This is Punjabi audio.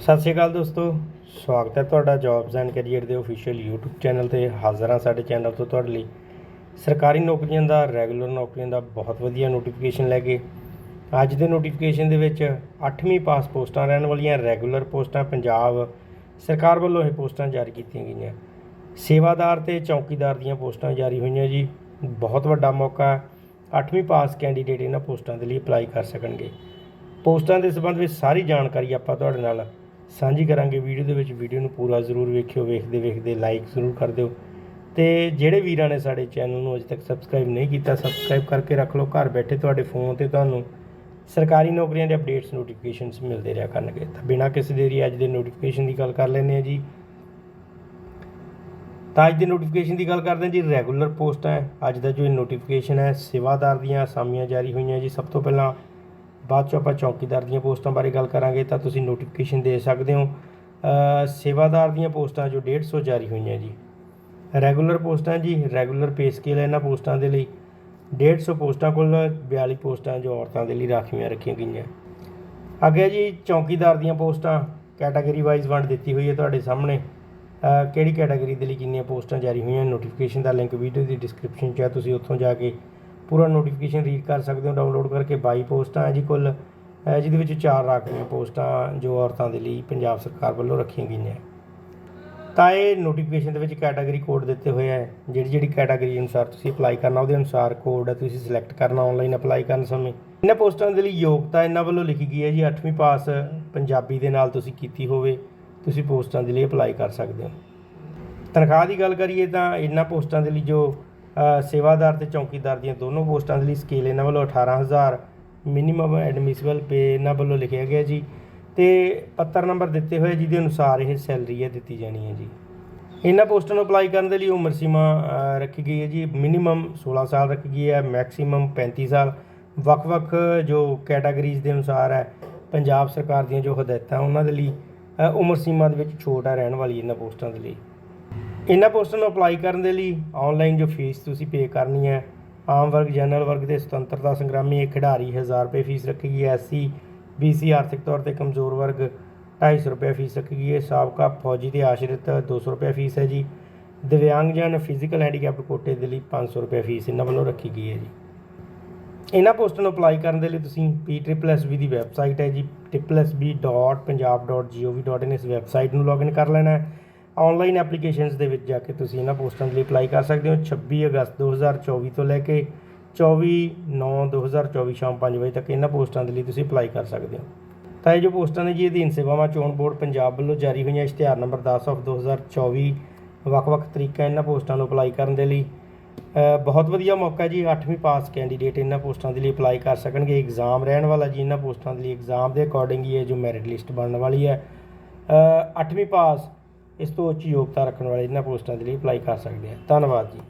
ਸਤਿ ਸ਼੍ਰੀ ਅਕਾਲ ਦੋਸਤੋ, ਸਵਾਗਤ ਹੈ ਤੁਹਾਡਾ ਜੌਬਸ ਐਂਡ ਕੈਰੀਅਰ ਦੇ ਅਫੀਸ਼ੀਅਲ YouTube ਚੈਨਲ ਤੇ ਹਾਜ਼ਰ ਹਾਂ ਸਾਡੇ ਚੈਨਲ ਤੋਂ ਤੁਹਾਡੇ ਲਈ। ਸਰਕਾਰੀ ਨੌਕਰੀਆਂ ਦਾ ਰੈਗੂਲਰ ਨੌਕਰੀਆਂ ਦਾ ਬਹੁਤ ਵਧੀਆ ਨੋਟੀਫਿਕੇਸ਼ਨ ਲੈ ਕੇ ਅੱਜ ਦੇ ਨੋਟੀਫਿਕੇਸ਼ਨ ਦੇ ਵਿੱਚ 8ਵੀਂ ਪਾਸ ਪੋਸਟਾਂ ਰਹਿਣ ਵਾਲੀਆਂ ਰੈਗੂਲਰ ਪੋਸਟਾਂ ਪੰਜਾਬ ਸਰਕਾਰ ਵੱਲੋਂ ਇਹ ਪੋਸਟਾਂ ਜਾਰੀ ਕੀਤੀਆਂ ਗਈਆਂ। ਸੇਵਾਦਾਰ ਤੇ ਚੌਕੀਦਾਰ ਦੀਆਂ ਪੋਸਟਾਂ ਜਾਰੀ ਹੋਈਆਂ ਜੀ। ਬਹੁਤ ਵੱਡਾ ਮੌਕਾ ਹੈ 8ਵੀਂ ਪਾਸ ਕੈਂਡੀਡੇਟ ਇਹਨਾਂ ਪੋਸਟਾਂ ਦੇ ਲਈ ਅਪਲਾਈ ਕਰ ਸਕਣਗੇ। ਪੋਸਟਾਂ ਦੇ ਸੰਬੰਧ ਵਿੱਚ ਸਾਰੀ ਜਾਣਕਾਰੀ ਆਪਾਂ ਤੁਹਾਡੇ ਨਾਲ ਸਾਂਝੀ ਕਰਾਂਗੇ ਵੀਡੀਓ ਦੇ ਵਿੱਚ। ਵੀਡੀਓ ਨੂੰ ਪੂਰਾ ਜ਼ਰੂਰ ਵੇਖਿਓ, ਵੇਖਦੇ ਵੇਖਦੇ ਲਾਈਕ ਜ਼ਰੂਰ ਕਰ ਦਿਓ। ਤੇ ਜਿਹੜੇ ਵੀਰਾਂ ਨੇ ਸਾਡੇ ਚੈਨਲ ਨੂੰ ਅਜੇ ਤੱਕ ਸਬਸਕ੍ਰਾਈਬ ਨਹੀਂ ਕੀਤਾ ਸਬਸਕ੍ਰਾਈਬ ਕਰਕੇ ਰੱਖ ਲਓ। ਘਰ ਬੈਠੇ ਤੁਹਾਡੇ ਫੋਨ ਤੇ ਤੁਹਾਨੂੰ ਸਰਕਾਰੀ ਨੌਕਰੀਆਂ ਦੇ ਅਪਡੇਟਸ ਨੋਟੀਫਿਕੇਸ਼ਨਸ ਮਿਲਦੇ ਰਿਹਾ ਕਰਨਗੇ। ਤਾਂ ਬਿਨਾਂ ਕਿਸੇ ਦੇਰੀ ਅੱਜ ਦੇ ਨੋਟੀਫਿਕੇਸ਼ਨ ਦੀ ਗੱਲ ਕਰ ਲੈਂਦੇ ਹਾਂ ਜੀ। ਤਾਂ ਅੱਜ ਦੇ ਨੋਟੀਫਿਕੇਸ਼ਨ ਦੀ ਗੱਲ ਕਰਦੇ ਹਾਂ ਜੀ ਰੈਗੂਲਰ ਪੋਸਟ ਹੈ। ਅੱਜ ਦਾ ਜੋ ਨੋਟੀਫਿਕੇਸ਼ਨ ਹੈ, ਸੇਵਾਦਾਰ ਦੀਆਂ ਅਸਾਮੀਆਂ ਜਾਰੀ ਹੋਈਆਂ ਜੀ। ਸਭ ਤੋਂ ਪਹਿਲਾਂ ਬਾਅਦ ਚੋਂ ਆਪਾਂ ਚੌਕੀਦਾਰ ਦੀਆਂ ਪੋਸਟਾਂ ਬਾਰੇ ਗੱਲ ਕਰਾਂਗੇ ਤਾਂ ਤੁਸੀਂ ਨੋਟੀਫਿਕੇਸ਼ਨ ਦੇ ਸਕਦੇ ਹੋ। ਸੇਵਾਦਾਰ ਦੀਆਂ ਪੋਸਟਾਂ ਜੋ 150 ਜਾਰੀ ਹੋਈਆਂ ਜੀ। ਰੈਗੂਲਰ ਪੋਸਟਾਂ ਜੀ ਰੈਗੂਲਰ ਪੇ ਸਕੇਲ ਇਹਨਾਂ ਪੋਸਟਾਂ ਦੇ ਲਈ। 150 ਪੋਸਟਾਂ ਕੋਲ 42 ਪੋਸਟਾਂ ਜੋ ਔਰਤਾਂ ਦੇ ਲਈ ਰਾਖਵੀਆਂ ਰੱਖੀਆਂ ਗਈਆਂ। ਅੱਗੇ ਜੀ ਚੌਕੀਦਾਰ ਦੀਆਂ ਪੋਸਟਾਂ ਕੈਟਾਗਰੀ ਵਾਈਜ਼ ਵੰਡ ਦਿੱਤੀ ਹੋਈ ਹੈ ਤੁਹਾਡੇ ਸਾਹਮਣੇ। ਕਿਹੜੀ ਕੈਟਾਗਰੀ ਦੇ ਲਈ ਕਿੰਨੀਆਂ ਪੋਸਟਾਂ ਜਾਰੀ ਹੋਈਆਂ ਨੋਟੀਫਿਕੇਸ਼ਨ ਦਾ ਲਿੰਕ ਵੀਡੀਓ ਦੀ ਡਿਸਕ੍ਰਿਪਸ਼ਨ 'ਚ ਹੈ, ਤੁਸੀਂ ਉੱਥੋਂ ਜਾ ਕੇ ਪੂਰਾ ਨੋਟੀਫਿਕੇਸ਼ਨ ਰੀਡ ਕਰ ਸਕਦੇ ਹੋ ਡਾਊਨਲੋਡ ਕਰਕੇ 22 ਪੋਸਟਾਂ ਹੈ ਜੀ ਕੁੱਲ। ਜਿਹਦੇ ਵਿੱਚ ਚਾਰ ਰਾਖਵੀਆਂ ਪੋਸਟਾਂ ਜੋ ਔਰਤਾਂ ਦੇ ਲਈ ਪੰਜਾਬ ਸਰਕਾਰ ਵੱਲੋਂ ਰੱਖੀਆਂ ਗਈਆਂ। ਤਾਂ ਇਹ ਨੋਟੀਫਿਕੇਸ਼ਨ ਦੇ ਵਿੱਚ ਕੈਟਾਗਰੀ ਕੋਡ ਦਿੱਤੇ ਹੋਏ ਹੈ ਜਿਹੜੀ ਜਿਹੜੀ ਕੈਟਾਗਰੀ ਅਨੁਸਾਰ ਤੁਸੀਂ ਅਪਲਾਈ ਕਰਨਾ, ਉਹਦੇ ਅਨੁਸਾਰ ਕੋਡ ਹੈ ਤੁਸੀਂ ਸਿਲੈਕਟ ਕਰਨਾ ਆਨਲਾਈਨ ਅਪਲਾਈ ਕਰਨ ਸਮੇਂ। ਇਹਨਾਂ ਪੋਸਟਾਂ ਦੇ ਲਈ ਯੋਗਤਾ ਇਹਨਾਂ ਵੱਲੋਂ ਲਿਖੀ ਗਈ ਹੈ ਜੀ 8ਵੀਂ ਪਾਸ ਪੰਜਾਬੀ ਦੇ ਨਾਲ ਤੁਸੀਂ ਕੀਤੀ ਹੋਵੇ, ਤੁਸੀਂ ਪੋਸਟਾਂ ਦੇ ਲਈ ਅਪਲਾਈ ਕਰ ਸਕਦੇ ਹੋ। ਤਨਖਾਹ ਦੀ ਗੱਲ ਕਰੀਏ ਤਾਂ ਇਹਨਾਂ ਪੋਸਟਾਂ ਦੇ ਲਈ ਜੋ ਸੇਵਾਦਾਰ ਤੇ ਚੌਕੀਦਾਰ ਦੀਆਂ ਦੋਨੋਂ ਪੋਸਟਾਂ ਦੇ ਲਈ ਸਕੇਲ ਇਹਨਾਂ ਵੱਲੋਂ 18000 ਮਿਨੀਮਮ ਐਡਮਿਸਿਬਲ ਪੇ ਇਹਨਾਂ ਵੱਲੋਂ ਲਿਖਿਆ ਗਿਆ ਜੀ। ਤੇ ਪੱਤਰ ਨੰਬਰ ਦਿੱਤੇ ਹੋਏ ਜਿਹਦੇ ਅਨੁਸਾਰ ਇਹ ਸੈਲਰੀ ਹੈ ਦਿੱਤੀ ਜਾਣੀ ਹੈ ਜੀ। ਇਹਨਾਂ ਪੋਸਟਾਂ ਨੂੰ ਅਪਲਾਈ ਕਰਨ ਦੇ ਲਈ ਉਮਰ ਸੀਮਾ ਰੱਖੀ ਗਈ ਹੈ ਜੀ। ਮਿਨੀਮਮ 16 ਸਾਲ ਰੱਖੀ ਗਈ ਹੈ ਮੈਕਸਿਮਮ 35 ਸਾਲ। ਵੱਖ-ਵੱਖ ਜੋ ਕੈਟਾਗਰੀਜ਼ ਦੇ ਅਨੁਸਾਰ ਹੈ, ਪੰਜਾਬ ਸਰਕਾਰ ਦੀਆਂ ਜੋ ਹਦਾਇਤਾਂ, ਉਹਨਾਂ ਦੇ ਲਈ ਉਮਰ ਸੀਮਾ ਦੇ ਵਿੱਚ ਛੋਟ ਹੈ ਰਹਿਣ ਵਾਲੀ ਇਹਨਾਂ ਪੋਸਟਾਂ ਦੇ ਲਈ। ਇਹਨਾਂ ਪੋਸਟਾਂ ਨੂੰ ਅਪਲਾਈ ਕਰਨ ਦੇ ਲਈ ਆਨਲਾਈਨ ਜੋ ਫੀਸ ਤੁਸੀਂ ਪੇ ਕਰਨੀ ਹੈ, ਆਮ ਵਰਗ ਜਨਰਲ ਵਰਗ ਦੇ ਸੁਤੰਤਰਤਾ ਸੰਗਰਾਮੀ ਖਿਡਾਰੀ 1000 ਰੁਪਏ ਫੀਸ ਰੱਖੀ ਗਈ ਹੈ ਐਸਸੀ ਬੀਸੀ ਆਰਥਿਕ ਤੌਰ ਤੇ ਕਮਜ਼ੋਰ ਵਰਗ 250 ਰੁਪਏ ਫੀਸ ਰੱਖੀ ਗਈ ਹੈ ਸਾਬਕਾ ਫੌਜੀ ਦੇ ਆਸ਼ਰਿਤ 200 ਰੁਪਏ ਫੀਸ ਹੈ ਜੀ। ਦਿਵਿਆਂਗਜਨ ਫਿਜ਼ੀਕਲ ਹੈਂਡੀਕੈਪਡ ਕੋਟੇ ਦੇ ਲਈ 500 ਰੁਪਏ ਫੀਸ ਇਹਨਾਂ ਵੱਲੋਂ ਰੱਖੀ ਗਈ ਹੈ ਜੀ। ਇਹਨਾਂ ਪੋਸਟਾਂ ਨੂੰ ਅਪਲਾਈ ਕਰਨ ਦੇ ਲਈ ਤੁਸੀਂ PSSB ਦੀ ਵੈਬਸਾਈਟ ਹੈ ਜੀ www.punjab.gov.in ਇਸ ਵੈਬਸਾਈਟ ਨੂੰ ਲੌਗਇਨ ਕਰ ਲੈਣਾ ਹੈ। ਆਨਲਾਈਨ ਐਪਲੀਕੇਸ਼ਨਸ ਦੇ ਵਿੱਚ ਜਾ ਕੇ ਤੁਸੀਂ ਇਹਨਾਂ ਪੋਸਟਾਂ ਦੇ ਲਈ ਅਪਲਾਈ ਕਰ ਸਕਦੇ ਹੋ। 26 ਅਗਸਤ 2024 ਤੋਂ ਲੈ ਕੇ 24 9 2024 ਸ਼ਾਮ 5 ਵਜੇ ਤੱਕ ਇਹਨਾਂ ਪੋਸਟਾਂ ਦੇ ਲਈ ਤੁਸੀਂ ਅਪਲਾਈ ਕਰ ਸਕਦੇ ਹੋ। ਤਾਂ ਇਹ ਜੋ ਪੋਸਟਾਂ ਨੇ ਜੀ, ਅਧੀਨ ਸੇਵਾਵਾਂ, ਚੋਣ ਬੋਰਡ ਪੰਜਾਬ ਵੱਲੋਂ ਜਾਰੀ ਹੋਈਆਂ ਇਸ਼ਤਿਹਾਰ ਨੰਬਰ 10 ਆਫ 2024 ਵੱਖ-ਵੱਖ ਤਰੀਕਾ ਇਹਨਾਂ ਪੋਸਟਾਂ ਨੂੰ ਅਪਲਾਈ ਕਰਨ ਦੇ ਲਈ। ਬਹੁਤ ਵਧੀਆ ਮੌਕਾ ਜੀ 8ਵੀਂ ਪਾਸ ਕੈਂਡੀਡੇਟ ਇਹਨਾਂ ਪੋਸਟਾਂ ਦੇ ਲਈ ਅਪਲਾਈ ਕਰ ਸਕਣਗੇ। ਐਗਜ਼ਾਮ ਰਹਿਣ ਵਾਲਾ ਜੀ, ਇਹਨਾਂ ਪੋਸਟਾਂ ਦੇ ਲਈ ਐਗਜ਼ਾਮ ਦੇ ਅਕੋਰਡਿੰਗ ਹੀ ਹੈ ਜੋ ਮੈਰਿਟ ਲਿਸਟ ਬਣਨ ਵਾਲੀ ਹੈ। 8ਵੀਂ ਪਾਸ ਇਸ ਤੋਂ ਉੱਚ ਯੋਗਤਾ ਰੱਖਣ ਵਾਲੇ ਇਹਨਾਂ ਪੋਸਟਾਂ ਦੇ ਲਈ ਅਪਲਾਈ ਕਰ ਸਕਦੇ ਆ ਧੰਨਵਾਦ ਜੀ।